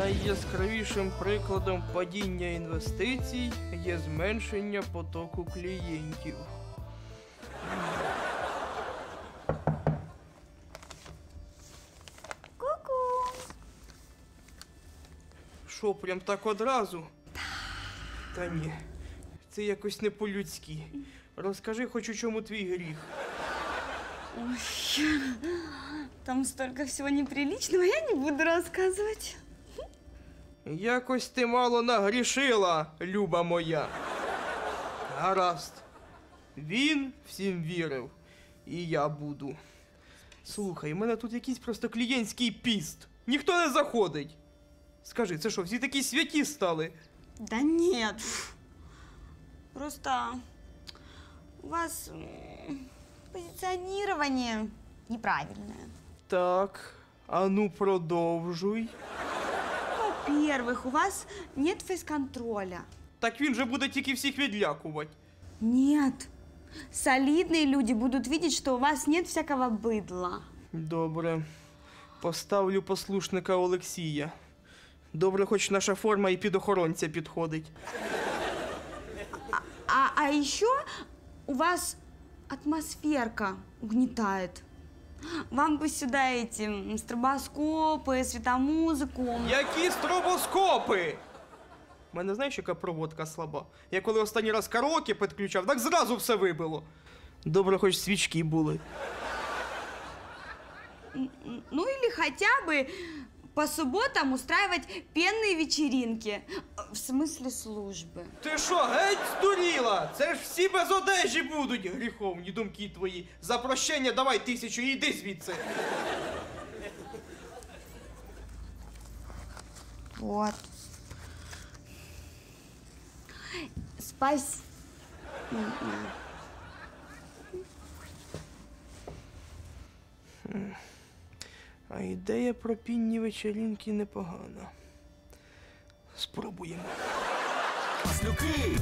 Найяскравішим прикладом падіння інвестицій є зменшення потоку клієнтів. Ку-ку. Що, прям так одразу? Та ні, це якось не по-людськи. Розкажи хоч у чому твій гріх. Ой, там столько всего неприличного, я не буду рассказывать. Якось ти мало нагрішила, люба моя. Гаразд. Він всім вірив. І я буду. Слухай, у мене тут якийсь просто клієнтський піст. Ніхто не заходить. Скажи, це що, всі такі святі стали? Да нет. Просто у вас м, позиционирование неправильное. Так, а ну продовжуй. Во-первых, у вас нет фейс-контроля. Так він же буде тільки всіх відлякувати. Нет. Солидные люди будут видеть, что у вас нет всякого быдла. Добре. Поставлю послушника Олексія. Добре, хоч наша форма і під охоронця підходить. А, а еще у вас атмосферка угнетает. Вам бы сюда эти м, стробоскопы, светомузыку. Які стробоскопи? У мене знаєш, яка проводка слаба? Я коли останній раз караоке підключав, так зразу все вибило. Добре, хоч свічки були. М, Ну или хотя бы по субботам устраивать пенные вечеринки. В смысле службы. Ти що, геть здуріла? Це ж всі без одежі будуть, гріховні думки твої. За прощення давай тисячу і йди звідси. Вот. Спасибо. А ідея про пінні вечерінки непогана. Спробуємо. Маслюки.